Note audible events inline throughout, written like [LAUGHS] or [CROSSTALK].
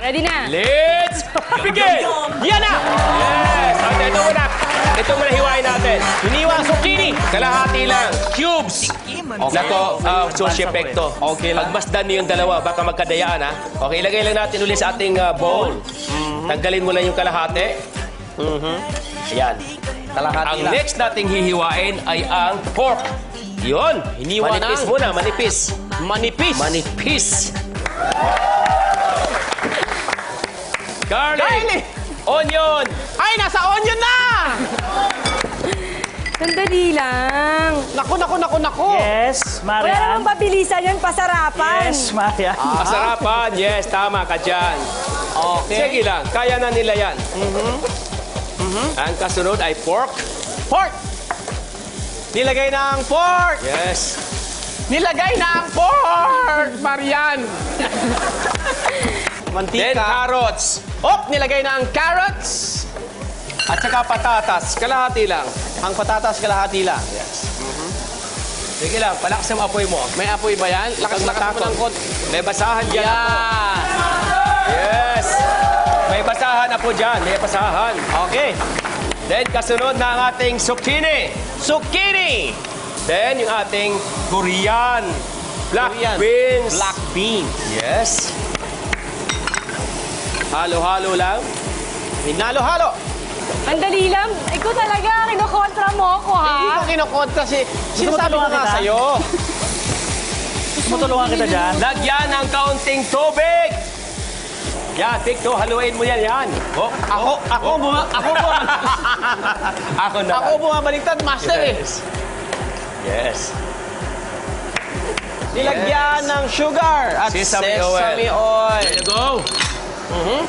Ready na. Let's begin! Yan na! Yes! At ito muna. Ito muna hiwain natin. Hiniwa ang zucchini. Kalahati lang. Cubes. Nako, uh, sushi epekto. Okay lang. Pagmasdan niyo yung dalawa, baka magkadayaan ha. Okay, ilagay lang natin ulit sa ating uh, bowl. Tanggalin mo lang yung kalahati. Ayan. Kalahati Ang lang. next nating hihiwain ay ang pork. Yun. Hiniwa manipis ng- muna, manipis. Manipis. Manipis. Garlic. Garlic. Onion. Ay, nasa onion na! Sandali lang. Naku, naku, naku, naku. Yes, Wala Marian. namang pabilisan yan, pasarapan. Yes, Marian. Masarapan. Yes, tama ka dyan. Okay. Sige lang, kaya na nila yan. Ang kasunod ay pork. Pork. Nilagay na ang pork. Yes. Nilagay na ang pork, Marian. Then Mantika. carrots. Op, nilagay na ang carrots. At saka patatas. Kalahati lang. Ang patatas kalahati lang. Sige lang, palakasan mo apoy mo. May apoy ba yan? Lakas-lakas mo ng konti. May basahan dyan. Yan. Yes. May basahan na po dyan. May basahan. Okay. Then kasunod na ang ating zucchini. Zucchini. Then yung ating Korean. Black Korean. beans. Black beans. Yes. Halo-halo lang. Hinalo-halo. Sandali lang. Ikaw talaga, kinokontra mo ako, ha? Hindi ko kinukontra si... Sinasabi ko nga sa'yo. Tumutulungan kita dyan. Lagyan ng kaunting tubig. Yan, Victor, haluin mo yan, yan. Oh, Ako, ako, buma, ako, buma, [LAUGHS] ako na. ako bumabaliktad, master eh. Yes. Yes. Nilagyan ng sugar at Sesame sesame, oil. oil. Mhm.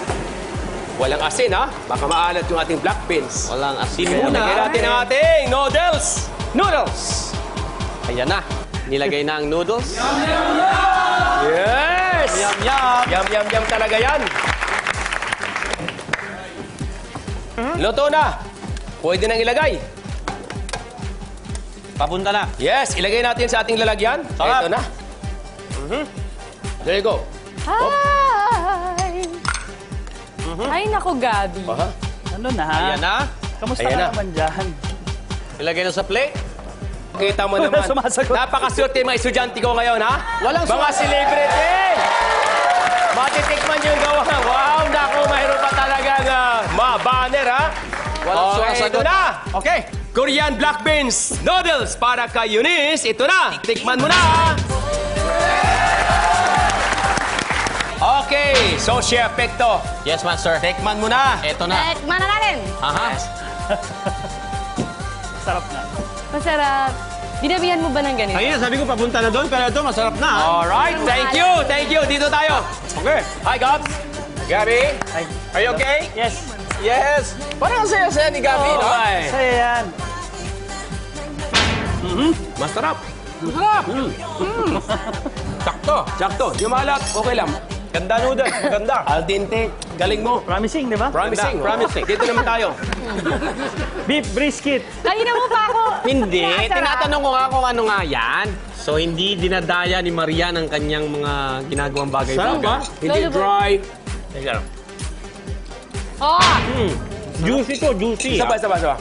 Walang asin, ha? Baka maalat yung ating black beans. Walang asin lagyan natin ang ating noodles. Noodles. Ayan na. Nilagay na ang noodles. Yes! Yum, yum. Yum, yum, yum talaga yan. Luto na. Pwede nang ilagay. Papunta na. Yes, ilagay natin sa ating lalagyan. Sarap. Ito na. Mhm. There you go. Hi! Ay, naku, Gabi. Aha. Ano na? Ayan na. Kamusta Ayan ka na. naman dyan? Ilagay na sa plate. Kita mo naman. Sumasagot. Napakaswerte yung mga estudyante ko ngayon, ha? Walang Mga celebrity! Matitikman yung gawa. Wow, naku, mayroon pa talagang uh, mga banner, ha? Walang okay, sumasagot. ito na. Okay. Korean Black Beans Noodles para kay Eunice. Ito na. Tikman mo na. Okay, so Chef Pekto. Yes, master. Tikman mo na. Ito na. Tekman na natin. Aha. [LAUGHS] Sarap na. Masarap. Dinabihan mo ba ng ganito? Ayun, sabi ko papunta na doon, pero ito masarap na. ah. Alright, thank you, thank you. Dito tayo. Okay. Hi, Gabs. Gabi, Ay, are you okay? yes. Yes. Parang ang saya-saya ni Gabi, no? Okay. Saya yan. Masarap. Masarap. [LAUGHS] Sakto. Sakto. Yung malat, okay lang. Ganda noodles. Ganda. Al dente, galing mo. Promising, di ba? Promising. Ganda, promising. Dito naman tayo. Beef brisket. Kanina mo pa ako. Hindi. Tinatanong ko nga kung ano nga yan. So, hindi dinadaya ni Maria ng kanyang mga ginagawang bagay-bagay. Hindi Lalo ba? dry. Oh! Juicy to, juicy. Isa pa, isa pa, isa pa.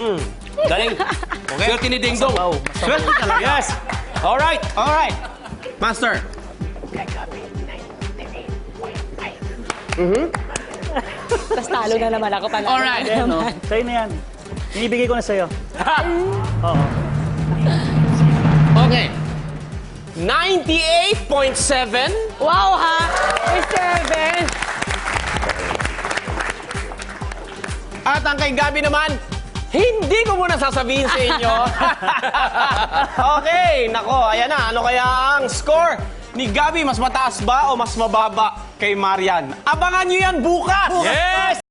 Mm. Galing. [LAUGHS] Swerte ni Ding Dong. Swerte talaga. Yes. Alright. Alright. Master. Tapos talo na naman ako. Panalo Alright. na Ayan, no? naman. Sa'yo na yan. Inibigay ko na sa'yo. Oo. Okay. 98.7. Wow, ha? Mr. Ben. At ang kay Gabi naman, hindi ko muna sasabihin sa inyo. [LAUGHS] okay, nako, ayan na. Ano kaya ang score ni Gabi? Mas mataas ba o mas mababa kay Marian? Abangan nyo yan bukas! Yes!